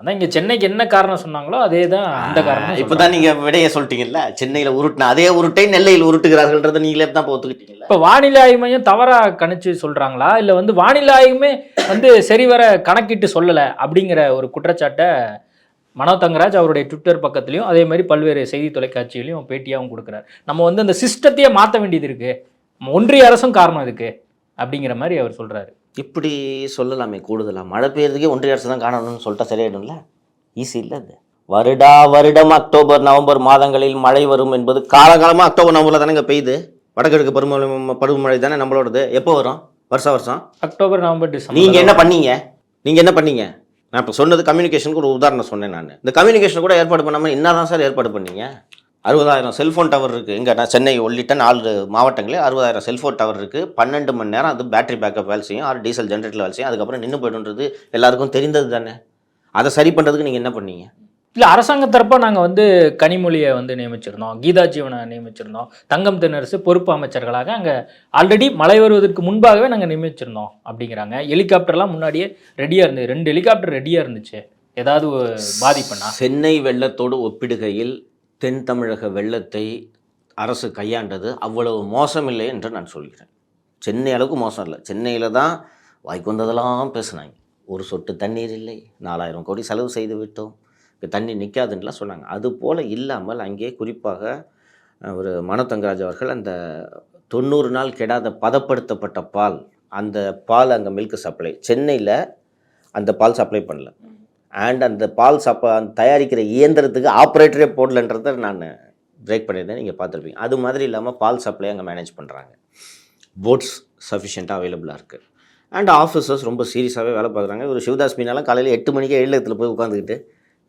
அதான் இங்க சென்னைக்கு என்ன காரணம் சொன்னாங்களோ அதே தான் அந்த காரணம் இப்பதான் நீங்க விடைய சொல்லிட்டீங்கல்ல? சென்னையில உருட்டுன அதே உருட்டை நெல்லையில் உருட்டுகிறார்கள்ன்றதை நீங்களே தான் இப்போ ஒத்துக்கிட்டீங்கல்ல? இப்ப வானிலை ஆய்வு மையம் தவறா கணிச்சு சொல்றாங்களா? இல்ல வந்து வானிலை ஆய்வுமே வந்து சரிவர கணக்கிட்டு சொல்லல அப்படிங்கிற ஒரு குற்றச்சாட்டை மனோ தங்கராஜ் அவருடைய ட்விட்டர் பக்கத்துலயும் அதே மாதிரி பல்வேறு செய்தி தொலைக்காட்சிகளையும் பேட்டியாகவும் கொடுக்குறாரு. நம்ம வந்து அந்த சிஸ்டத்தையே மாற்ற வேண்டியது இருக்கு. ஒன்றிய அரசும் காரணம் இதுக்கு அப்படிங்கிற மாதிரி அவர் சொல்றாரு. இப்படி சொல்லலாமே கூடுதலா? மழை பெய்யறதுக்கே ஒன்றிய அரசு தான் காணணும்னு சொல்லிட்டா சரியாயிடும்ல? ஈஸி இல்லை அது. வருடா வருடம் அக்டோபர் நவம்பர் மாதங்களில் மழை வரும் என்பது காலகாலமா அக்டோபர் நவம்பர்ல தானே இங்க பெய்யுது. வடகிழக்கு பருவமழை பருவமழை தானே நம்மளோடது. எப்போ வரும்? வருஷம் வருஷம்? October November December. நீங்க என்ன பண்ணீங்க? நீங்க என்ன பண்ணீங்க? நான் இப்போ சொன்னது கம்யூனிகேஷனுக்கு ஒரு உதாரணம் சொன்னேன் நான். இந்த கம்யூனிகேஷன் கூட ஏற்பாடு பண்ணாம என்னதான் சார் ஏற்பாடு பண்ணீங்க? அறுபதாயிரம் செல்ஃபோன் டவர் இருக்குது எங்கே நான் சென்னை உள்ளிட்ட நாலு மாவட்டங்களே அறுபதாயிரம் செல்ஃபோன் டவர் இருக்குது பன்னெண்டு மணி நேரம் அது பேட்டரி பேக்கப் வேலை செய்யும். ஆறு டீசல் ஜென்ரேட்டர் வேலை செய்யும். அதுக்கப்புறம் நின்று போய்டுன்றது எல்லாருக்கும் தெரிந்தது தானே? அதை சரி பண்ணுறதுக்கு நீங்கள் என்ன பண்ணீங்க? இல்ல அரசாங்க தரப்பா நாங்க வந்து கனிமொழியை வந்து நியமிச்சிருந்தோம். கீதா ஜீவனை நியமிச்சிருந்தோம். தங்கம் தென்னரசு பொறுப்பு அமைச்சர்களாக அங்க ஆல்ரெடி மழை வருவதற்கு முன்பாகவே நாங்க நியமிச்சிருந்தோம் அப்படிங்கிறாங்க. ஹெலிகாப்டர்லாம் முன்னாடியே ரெடியா இருந்தது ரெண்டு ஹெலிகாப்டர் ரெடியா இருந்துச்சு. ஏதாவது பாதிப்புனா சென்னை வெள்ளத்தோடு ஒப்பிடுகையில் தென் தமிழக வெள்ளத்தை அரசு கையாண்டது அவ்வளவு மோசமில்லை என்று நான் சொல்கிறேன். சென்னை அளவுக்கு மோசம் இல்லை. சென்னையில் தான் வாய்க்கு வந்ததெல்லாம் பேசுனாங்க. ஒரு சொட்டு தண்ணீர் இல்லை. நாலாயிரம் கோடி செலவு செய்து விட்டோம். தண்ணி நிற்காதுன்னெலாம் சொன்னாங்க. அது போல் இல்லாமல் அங்கே குறிப்பாக ஒரு மனோதங்கராஜ் அவர்கள் அந்த தொண்ணூறு நாள் கெடாத பதப்படுத்தப்பட்ட பால் அந்த பால் அங்கே மில்க் சப்ளை சென்னையில் அந்த பால் சப்ளை பண்ணல. அண்ட் அந்த பால் சப்ப தயாரிக்கிற இயந்திரத்துக்கு ஆப்ரேட்டரே போடலன்றதை நான் பிரேக் பண்ணியிருந்தேன். நீங்கள் பார்த்துருப்பீங்க. அது மாதிரி இல்லாமல் பால் சப்ளை அங்கே மேனேஜ் பண்ணுறாங்க போட்ஸ் சஃபிஷியண்ட்டாக அவைலபிளாக இருக்குது அண்ட் ஆஃபீஸர்ஸ் ரொம்ப சீரியஸாகவே வேலை பார்க்குறாங்க. ஒரு சிவதாஸ் மீனாலாம் காலையில் எட்டு மணிக்கே எழுத்துல போய் உட்காந்துக்கிட்டு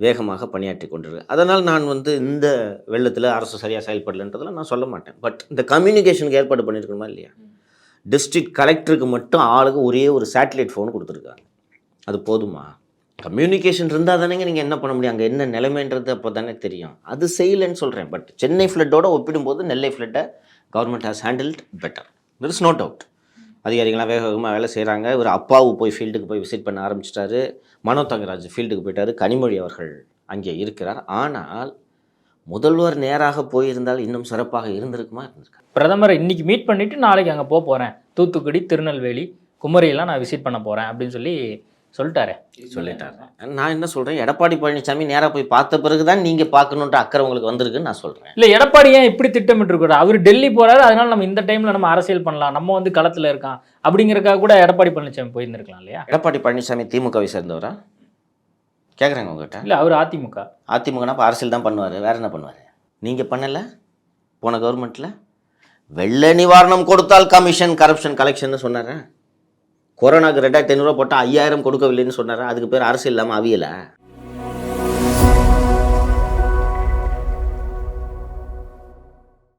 வேகமாக பணியாற்றி கொண்டிருக்கு அதனால் நான் வந்து இந்த வெள்ளத்தில் அரசு சரியாக செயல்படலைன்றதெல்லாம் நான் சொல்ல மாட்டேன். பட் இந்த கம்யூனிகேஷனுக்கு ஏற்பாடு பண்ணியிருக்கணுமா இல்லையா? டிஸ்ட்ரிக்ட் கலெக்டருக்கு மட்டும் ஆளுக்கு ஒரே ஒரு சேட்டலைட் ஃபோன் கொடுத்துருக்காங்க. அது போதுமா? கம்யூனிகேஷன் இருந்தால் தானேங்க நீங்கள் என்ன பண்ண முடியும்? அங்கே என்ன நிலைமைன்றது அப்போ தானே தெரியும். அது செய்யலைன்னு சொல்கிறேன் பட் சென்னை ஃப்ளட்டோட ஒப்பிடும்போது Nellai ஃப்ளட்டை government has handled better there is no doubt அதிகாரிகள்லாம் வேக வேகமாக வேலை செய்கிறாங்க இவர் அப்பாவு போய் ஃபீல்டுக்கு போய் விசிட் பண்ண ஆரம்பிச்சிட்டாரு. மனோ தங்கராஜ் ஃபீல்டுக்கு போயிட்டாரு. கனிமொழி அவர்கள் அங்கே இருக்கிறார். ஆனால் முதல்வர் நேராக போயிருந்தால் இன்னும் சிறப்பாக இருந்திருக்குமா? இருந்திருக்கா பிரதமரை இன்னைக்கு மீட் பண்ணிவிட்டு நாளைக்கு அங்கே போக போகிறேன் தூத்துக்குடி திருநெல்வேலி குமரியெல்லாம் நான் விசிட் பண்ண போகிறேன் அப்படின்னு சொல்லி சொல்லிட்டாரு. சொல்லிட்டாரு. நான் என்ன சொல்கிறேன் எடப்பாடி பழனிசாமி நேராக போய் பார்த்த பிறகு தான் நீங்கள் பார்க்கணுன்ற அக்கறை உங்களுக்கு வந்திருக்குன்னு நான் சொல்கிறேன் இல்ல எடப்பாடி ஏன் இப்படி திட்டமிட்டு இருக்காரு அவர் டெல்லி போறாரு அதனால நம்ம இந்த டைம்ல நம்ம அரசியல் பண்ணலாம். நம்ம வந்து களத்துல இருக்கான். அப்படிங்கறக்காக கூட எடப்பாடி பழனிசாமி போயிருந்திருக்கலாம் இல்லையா? எடப்பாடி பழனிசாமி திமுகவை சேர்ந்தவரா? கேட்குறேங்க உங்ககிட்ட. இல்ல அவர் அதிமுக. அதிமுகனா இப்போ அரசியல் தான் பண்ணுவார். வேற என்ன பண்ணுவார்? நீங்கள் பண்ணலை? போன கவர்மெண்ட்டில் வெள்ள நிவாரணம் கொடுத்தால் கமிஷன் கரப்ஷன் கலெக்ஷன் சொன்னாரா? கொரோனாக்கு ரெண்டாயிரத்தி ஐநூறுரூவா போட்டால் ஐயாயிரம் கொடுக்கவில்லைன்னு சொன்னார்? அதுக்கு பேர் அரசு இல்லாமல் அவியலை.